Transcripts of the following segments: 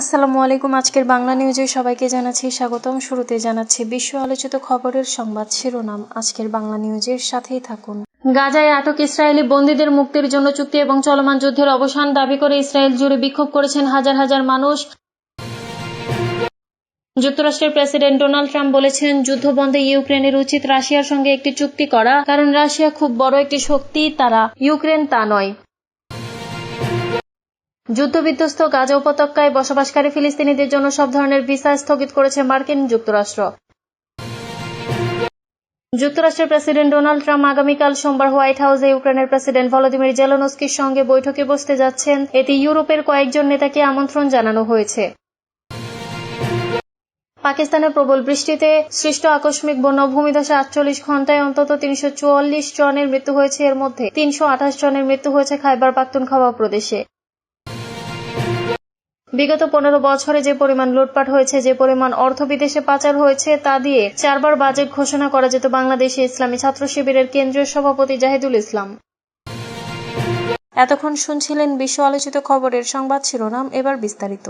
আসসালামু আলাইকুম, আজকের বাংলা নিউজে সবাইকে জানাচ্ছি স্বাগতম। শুরুতে জানাচ্ছি বিশ্ব আলোচিত খবরের সংবাদ শিরোনাম। আজকের বাংলা নিউজের সাথেই থাকুন। গাজায় আটক ইসরায়েলি বন্দীদের মুক্তির জন্য চুক্তি এবং চলমান যুদ্ধের অবসান দাবি করে ইসরায়েল জুড়ে বিক্ষোভ করেছেন হাজার হাজার মানুষ। যুক্তরাষ্ট্রের প্রেসিডেন্ট ডোনাল্ড ট্রাম্প বলেছেন যুদ্ধ বন্ধে ইউক্রেনের উচিত রাশিয়ার সঙ্গে একটি চুক্তি করা, কারণ রাশিয়া খুব বড় একটি শক্তি, তারা ইউক্রেন তা নয়। যুদ্ধবিধ্বস্ত গাজা উপত্যকায় বসবাসকারী ফিলিস্তিনিদের জন্য সব ধরনের ভিসা স্থগিত করেছে মার্কিন যুক্তরাষ্ট্র। যুক্তরাষ্ট্রের প্রেসিডেন্ট ডোনাল্ড ট্রাম্প আগামীকাল সোমবার হোয়াইট হাউসে ইউক্রেনের প্রেসিডেন্ট ভলোদিমির জেলনস্কির সঙ্গে বৈঠকে বসতে যাচ্ছেন। এতে ইউরোপের কয়েকজন নেতাকে আমন্ত্রণ জানানো হয়েছে। পাকিস্তানের প্রবল বৃষ্টিতে সৃষ্ট আকস্মিক বন্যা ভূমিধসে আটচল্লিশ ঘন্টায় অন্তত তিনশো চুয়াল্লিশ জনের মৃত্যু হয়েছে। এর মধ্যে তিনশো আঠাশ জনের মৃত্যু হয়েছে খাইবার পাখতুনখাওয়া প্রদেশে। বিগত পনেরো বছরে যে পরিমাণ লুটপাট হয়েছে, যে পরিমাণ অর্থ বিদেশে পাচার হয়েছে, তা দিয়ে চারবার বাজেট ঘোষণা করা যেত বাংলাদেশে ইসলামী ছাত্র শিবিরের কেন্দ্রীয় সভাপতি জাহিদুল ইসলাম। এতক্ষণ শুনছিলেন বিশ্ব আলোচিত খবরের সংবাদ শিরোনাম, এবার বিস্তারিত।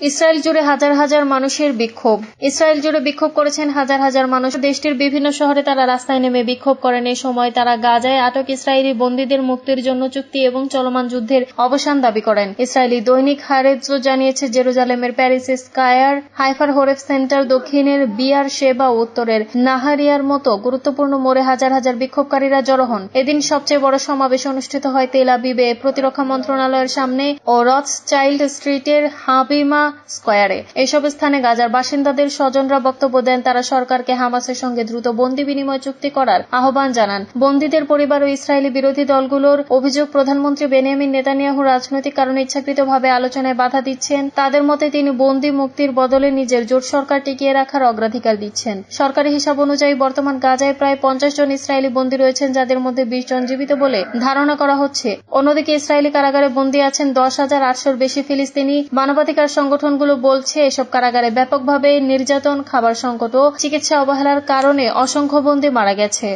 ইসরায়েল জুড়ে হাজার হাজার মানুষের বিক্ষোভ। ইসরায়েল জুড়ে বিক্ষোভ করেছেন হাজার হাজার মানুষ। দেশটির বিভিন্ন শহরে তারা রাস্তায় নেমে বিক্ষোভ করেন। এই সময় তারা গাজায় আটক ইসরায়েলি বন্দীদের মুক্তির জন্য চুক্তি এবং চলমান যুদ্ধের অবসান দাবি করেন। ইসরায়েলি দৈনিক হারেজো জানিয়েছে, জেরুজালেমের প্যারিস স্কায়ার হাইফার হোরেফ সেন্টার দক্ষিণের বিয়ার সেবা উত্তরের নাহারিয়ার মতো গুরুত্বপূর্ণ মোড়ে হাজার হাজার বিক্ষোভকারীরা জড়ো হন। এদিন সবচেয়ে বড় সমাবেশ অনুষ্ঠিত হয় তেল আবিবে। প্রতিরক্ষা মন্ত্রণালয়ের সামনে ও রথ চাইল্ড স্ট্রিটের হাবিমা স্কয়ারে। এসব স্থানে গাজার বাসিন্দাদের স্বজনরা বক্তব্য দেন তারা সরকারকে হামাসের সঙ্গে দ্রুত বন্দি বিনিময় চুক্তি করার আহ্বান জানান। বন্দীদের পরিবার ও ইসরায়েলি বিরোধী দলগুলোর অভিযোগ প্রধানমন্ত্রী বেনিয়ামিন নেতানিয়াহু রাজনৈতিক কারণে ইচ্ছাকৃতভাবে আলোচনায় বাধা দিচ্ছেন। তাদের মতে তিনি বন্দি মুক্তির বদলে নিজের জোট সরকার টিকিয়ে রাখার অগ্রাধিকার দিচ্ছেন। সরকারি হিসাব অনুযায়ী বর্তমান গাজায় প্রায় পঞ্চাশ জন ইসরায়েলি বন্দী রয়েছেন, যাদের মধ্যে বিশ জন জীবিত বলে ধারণা করা হচ্ছে। অন্যদিকে ইসরায়েলি কারাগারে বন্দী আছেন দশ হাজার আটশোর বেশি ফিলিস্তিনি মানবাধিকার সংগঠনগুলো বলছে, এসব কারাগারে ব্যাপকভাবে নির্যাতন, খাবার সংকট ও চিকিৎসা অবহেলার কারণে অসংখ্য বন্দী মারা গেছে।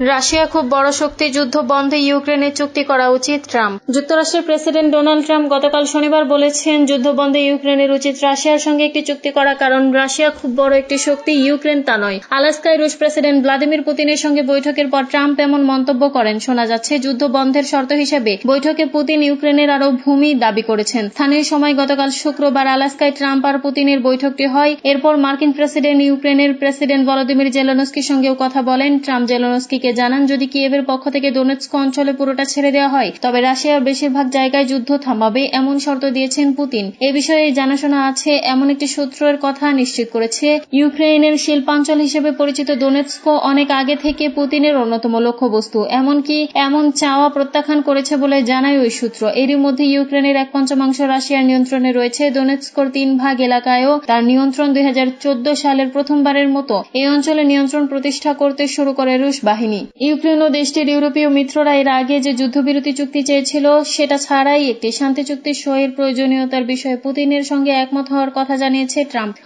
রাশিয়া খুব বড় শক্তি যুদ্ধ বন্ধে ইউক্রেনের চুক্তি করা উচিত ট্রাম্প। যুক্তরাষ্ট্রের প্রেসিডেন্ট ডোনাল্ড ট্রাম্প গতকাল শনিবার বলেছেন, যুদ্ধ বন্ধে ইউক্রেনের উচিত রাশিয়ার সঙ্গে একটি চুক্তি করা, কারণ রাশিয়া খুব বড় একটি শক্তি, ইউক্রেন তা নয়। আলাস্কায় রুশ প্রেসিডেন্ট ভ্লাদিমির পুতিনের সঙ্গে বৈঠকের পর ট্রাম্প এমন মন্তব্য করেন। শোনা যাচ্ছে, যুদ্ধ বন্ধের শর্ত হিসেবে বৈঠকে পুতিন ইউক্রেনের আরও ভূমি দাবি করেছেন। স্থানীয় সময় গতকাল শুক্রবার আলাস্কায় ট্রাম্প আর পুতিনের বৈঠকটি হয়। এরপর মার্কিন প্রেসিডেন্ট, ইউক্রেনের প্রেসিডেন্ট ভলোদিমির জেলনস্কির সঙ্গেও কথা বলেন। ট্রাম্প জেলনস্কিকে জানান, যদি কিয়েভের পক্ষ থেকে ডোনেটস্ক অঞ্চলে পুরোটা ছেড়ে দেওয়া হয়, তবে রাশিয়ার বেশিরভাগ জায়গায় যুদ্ধ থামাবে এমন শর্ত দিয়েছেন পুতিন। এ বিষয়ে জানাশোনা আছে, এমন একটি সূত্রের কথা নিশ্চিত করেছে ইউক্রেনের শিল্পাঞ্চল হিসেবে পরিচিত ডোনেটস্ক অনেক আগে থেকে পুতিনের অন্যতম লক্ষ্যবস্তু। এমনকি এমন চাওয়া প্রত্যাখ্যান করেছে বলে জানায় ওই সূত্র। এরই মধ্যে ইউক্রেনের এক পঞ্চমাংশ রাশিয়ার নিয়ন্ত্রণে রয়েছে ডোনেটস্কর তিন ভাগ এলাকায়ও। তার নিয়ন্ত্রণ দুই হাজার চোদ্দ সালের প্রথমবারের মতো। এই অঞ্চলে নিয়ন্ত্রণ প্রতিষ্ঠা করতে শুরু করে রুশ বাহিনী। ইউক্রেন ও দেশটির ইউরোপীয় মিত্ররা এর আগে যে যুদ্ধবিরতি চুক্তি চেয়েছিল, সেটা ছাড়াই একটি শান্তি চুক্তি সইয়ের প্রয়োজনীয়তার বিষয়ে পুতিনের সঙ্গে একমত হওয়ার কথা জানিয়েছে ট্রাম্প।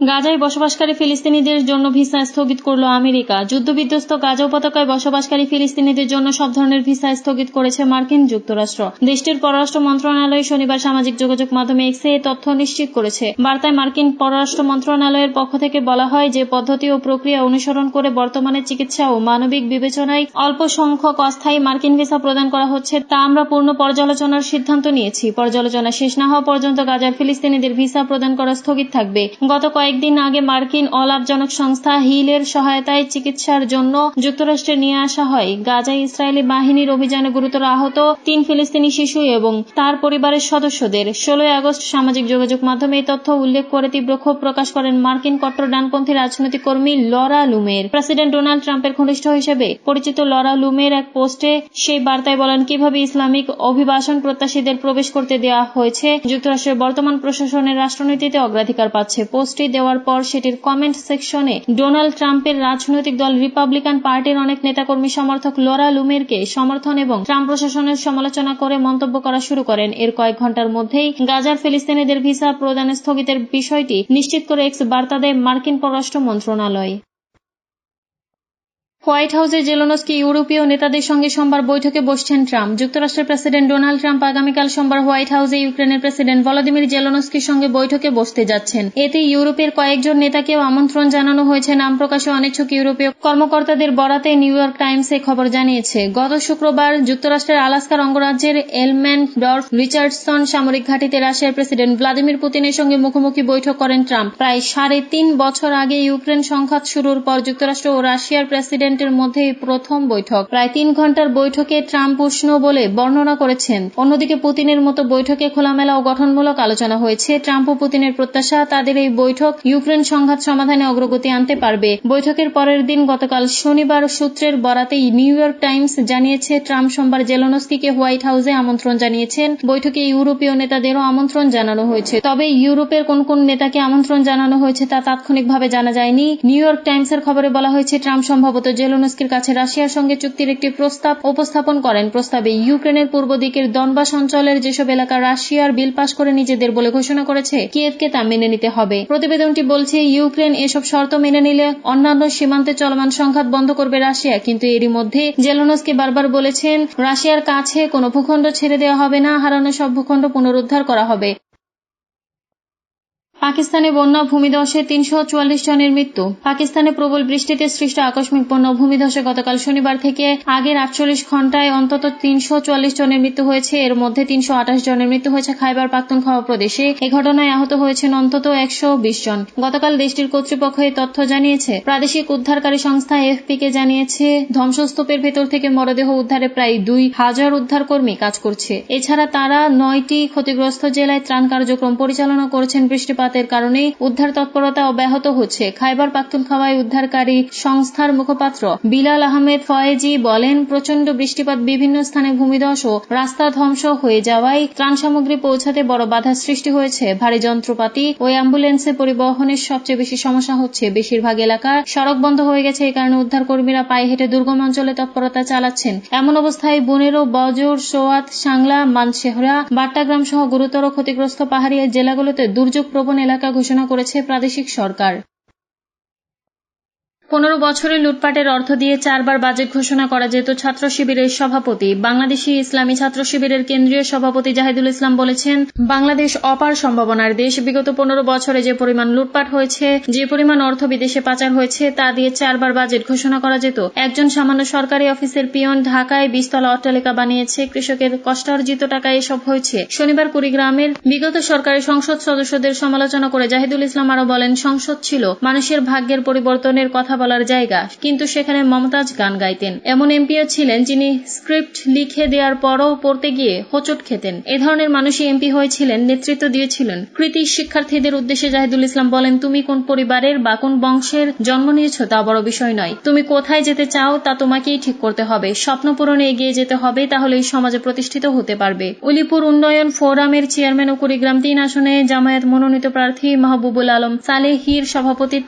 গাজায় বসবাসকারী ফিলিস্তিনিদের জন্য ভিসা স্থগিত করল আমেরিকা। যুদ্ধবিধ্বস্ত গাজা উপত্যকায় বসবাসকারী ফিলিস্তিনিদের জন্য সব ধরনের ভিসা স্থগিত করেছে মার্কিন যুক্তরাষ্ট্র। দেশটির পররাষ্ট্র মন্ত্রণালয় শনিবার সামাজিক যোগাযোগ মাধ্যমে এক্সে এ তথ্য নিশ্চিত করেছে। বার্তায় মার্কিন পররাষ্ট্র মন্ত্রণালয়ের পক্ষ থেকে বলা হয় যে, পদ্ধতি ও প্রক্রিয়া অনুসরণ করে বর্তমানে চিকিৎসা ও মানবিক বিবেচনায় অল্প সংখ্যক অস্থায়ী মার্কিন ভিসা প্রদান করা হচ্ছে, তা আমরা পূর্ণ পর্যালোচনার সিদ্ধান্ত নিয়েছি। পর্যালোচনা শেষ না হওয়া পর্যন্ত গাজার ফিলিস্তিনিদের ভিসা প্রদান করা স্থগিত থাকবে। গত কয়েক কয়েকদিন আগে মার্কিন অলাভজনক সংস্থা হিলের সহায়তায় চিকিৎসার জন্য যুক্তরাষ্ট্রে নিয়ে আসা হয়। গাজায় ইসরায়েলি বাহিনীর অভিযানে গুরুতর আহত তিন ফিলিস্তিনি শিশু এবং তার পরিবারের সদস্যদের ষোলোই আগস্ট সামাজিক যোগাযোগ মাধ্যমে এই তথ্য উল্লেখ করে তীব্র ক্ষোভ প্রকাশ করেন মার্কিন কট্টর ডানপন্থী রাজনৈতিক কর্মী লরা লুমের। প্রেসিডেন্ট ডোনাল্ড ট্রাম্পের ঘনিষ্ঠ হিসেবে পরিচিত লরা লুমের এক পোস্টে সেই বার্তায় বলেন, কীভাবে ইসলামিক অভিবাসন প্রত্যাশীদের প্রবেশ করতে দেওয়া হয়েছে, যুক্তরাষ্ট্রের বর্তমান প্রশাসনের রাষ্ট্রনীতিতে অগ্রাধিকার পাচ্ছে। পোস্টটি দেওয়ার পর সেটির কমেন্ট সেকশনে ডোনাল্ড ট্রাম্পের রাজনৈতিক দল রিপাবলিকান পার্টির অনেক নেতাকর্মী সমর্থক লোরা লুমেরকে সমর্থন এবং ট্রাম্প প্রশাসনের সমালোচনা করে মন্তব্য করা শুরু করেন। এর কয়েক ঘণ্টার মধ্যেই গাজার ফিলিস্তিনিদের ভিসা প্রদান স্থগিতের বিষয়টি নিশ্চিত করে এক্স বার্তা দেয় মার্কিন পররাষ্ট্র মন্ত্রণালয়। হোয়াইট হাউসে জেলোনস্কি ইউরোপীয় নেতাদের সঙ্গে সোমবার বৈঠকে বসছেন ট্রাম্প। যুক্তরাষ্ট্রের প্রেসিডেন্ট ডোনাল্ড ট্রাম্প আগামীকাল সোমবার হোয়াইট হাউসে ইউক্রেনের প্রেসিডেন্ট ভলাদিমির জেলোনস্কির সঙ্গে বৈঠকে বসতে যাচ্ছেন। এতে ইউরোপের কয়েকজন নেতাকেও আমন্ত্রণ জানানো হয়েছে। নাম প্রকাশে অনিচ্ছুক ইউরোপীয় কর্মকর্তাদের বরাতে নিউ ইয়র্ক টাইমসে খবর জানিয়েছে। গত শুক্রবার যুক্তরাষ্ট্রের আলাস্কার অঙ্গরাজ্যের এলম্যান ডর্ফ রিচার্ডসন সামরিক ঘাঁটিতে রাশিয়ার প্রেসিডেন্ট ভ্লাদিমির পুতিনের সঙ্গে মুখোমুখি বৈঠক করেন ট্রাম্প। প্রায় সাড়ে তিন বছর আগে ইউক্রেন সংঘাত শুরুর পর যুক্তরাষ্ট্র ও রাশিয়ার প্রেসিডেন্টের মধ্যে এই প্রথম বৈঠক। প্রায় তিন ঘণ্টার বৈঠকে ট্রাম্প উষ্ণ বলে বর্ণনা করেছেন। অন্যদিকে পুতিনের মতো বৈঠকে খোলামেলা ও গঠনমূলক আলোচনা হয়েছে। ট্রাম্প ও পুতিনের প্রত্যাশা তাদের এই বৈঠক ইউক্রেন সংঘাত সমাধানে অগ্রগতি আনতে পারবে। বৈঠকের পরের দিন গতকাল শনিবার সূত্রের বরাতেই নিউ ইয়র্ক টাইমস জানিয়েছে, ট্রাম্প সোমবার জেলোনস্কিকে হোয়াইট হাউসে আমন্ত্রণ জানিয়েছেন। বৈঠকে ইউরোপীয় নেতাদেরও আমন্ত্রণ জানানো হয়েছে। তবে ইউরোপের কোন কোন নেতাকে আমন্ত্রণ জানানো হয়েছে তা তাৎক্ষণিকভাবে জানা যায়নি। নিউ ইয়র্ক টাইমসের খবরে বলা হয়েছে, ট্রাম্প সম্ভবত জেলোনস্কির কাছে রাশিয়ার সঙ্গে চুক্তির একটি প্রস্তাব উপস্থাপন করেন। প্রস্তাবে ইউক্রেনের পূর্ব দিকের দনবাস অঞ্চলের যেসব এলাকা রাশিয়ার বিল পাশ করে নিজেদের বলে ঘোষণা করেছে, কিয়েভকে তা মেনে নিতে হবে। প্রতিবেদনটি বলছে, ইউক্রেন এসব শর্ত মেনে নিলে অন্যান্য সীমান্তে চলমান সংঘাত বন্ধ করবে রাশিয়া, কিন্তু এরই মধ্যে জেলোনস্কি বারবার বলেছেন, রাশিয়ার কাছে কোনো ভূখণ্ড ছেড়ে দেওয়া হবে না, হারানো সব ভূখণ্ড পুনরুদ্ধার করা হবে। পাকিস্তানে বন্যা ভূমিধসে তিনশো চুয়াল্লিশ জনের মৃত্যু। পাকিস্তানে প্রবল বৃষ্টিতে সৃষ্ট আকস্মিক বন্যা ভূমিধসে গতকাল শনিবার থেকে আগের আটচল্লিশ ঘন্টায় অন্তত তিনশো চুয়াল্লিশ জনের মৃত্যু হয়েছে। এর মধ্যে তিনশো আঠাশ জনের মৃত্যু হয়েছে খাইবার পাখতুনখাওয়া প্রদেশে। এ ঘটনায় আহত হয়েছেন অন্তত একশো বিশ জন। গতকাল দেশটির কর্তৃপক্ষ এই তথ্য জানিয়েছে। প্রাদেশিক উদ্ধারকারী সংস্থা এফপি কে জানিয়েছে, ধ্বংসস্তূপের ভেতর থেকে মরদেহ উদ্ধারে প্রায় দুই হাজার উদ্ধার কর্মী কাজ করছে। এছাড়া তারা নয়টি ক্ষতিগ্রস্ত জেলায় ত্রাণ কার্যক্রম পরিচালনা করছেন বৃষ্টিপাত বৃষ্টিপাতের কারণে উদ্ধার তৎপরতা অব্যাহত হচ্ছে। খাইবার পাখতুনখাওয়ায় উদ্ধারকারী সংস্থার মুখপাত্র বিলাল আহমেদ ফয়েজি বলেন প্রচণ্ড বৃষ্টিপাত বিভিন্ন স্থানে ভূমিধস ও রাস্তা ধ্বংস হয়ে যাওয়ায় ত্রাণ সামগ্রী পৌঁছাতে বড় বাধার সৃষ্টি হয়েছে। ভারী যন্ত্রপাতি ও অ্যাম্বুলেন্সে পরিবহনের সবচেয়ে বেশি সমস্যা হচ্ছে বেশিরভাগ এলাকা সড়ক বন্ধ হয়ে গেছে এই কারণে উদ্ধার কর্মীরা পায়ে হেঁটে দুর্গম অঞ্চলে তৎপরতা চালাচ্ছেন। এমন অবস্থায় বনেরো, বজর, সোয়াত, সাংলা মানশেহরা বাট্টাগ্রাম সহ গুরুতর ক্ষতিগ্রস্ত পাহাড়িয়া জেলাগুলোতে দুর্যোগ প্রবণ এলাকা ঘোষণা করেছে প্রাদেশিক সরকার। পনেরো বছরে লুটপাটের অর্থ দিয়ে চারবার বাজেট ঘোষণা করা যেত ছাত্র শিবিরের সভাপতি। বাংলাদেশি ইসলামী ছাত্র শিবিরের কেন্দ্রীয় সভাপতি জাহিদুল ইসলাম বলেছেন, বাংলাদেশ অপার সম্ভাবনার দেশ। বিগত পনেরো বছরে যে পরিমাণ লুটপাট হয়েছে, যে পরিমাণ অর্থ বিদেশে পাচার হয়েছে, তা দিয়ে চারবার বাজেট ঘোষণা করা যেত। একজন সামান্য সরকারি অফিসের পিয়ন ঢাকায় বিস্তলা অট্টালিকা বানিয়েছে। কৃষকের কষ্টার্জিত টাকায় এসব হয়েছে। শনিবার কুড়িগ্রামের বিগত সরকারের সংসদ সদস্যদের সমালোচনা করে জাহিদুল ইসলাম আরও বলেন, সংসদ ছিল মানুষের ভাগ্যের পরিবর্তনের কথা বলার জায়গা, কিন্তু সেখানে মমতাজ গান গাইতেন। এমন এমপিও ছিলেন যিনি স্ক্রিপ্ট লিখে দেওয়ার পরও পড়তে গিয়ে হোঁচট খেতেন। এ ধরনের মানুষই এমপি হয়েছিলেন, নেতৃত্ব দিয়েছিলেন। কৃতি শিক্ষার্থীদের উদ্দেশ্যে জাহিদুল ইসলাম বলেন, তুমি কোন পরিবারের বা কোন বংশের জন্ম নিয়েছ তা বড় বিষয় নয়। তুমি কোথায় যেতে চাও তা তোমাকেই ঠিক করতে হবে। স্বপ্ন পূরণে এগিয়ে যেতে হবে, তাহলে এই সমাজে প্রতিষ্ঠিত হতে পারবে। উলিপুর উন্নয়ন ফোরামের চেয়ারম্যান ও কুড়িগ্রাম তিন আসনে জামায়াত মনোনীত প্রার্থী মাহবুবুল আলম সালেহির সভাপতিত্বে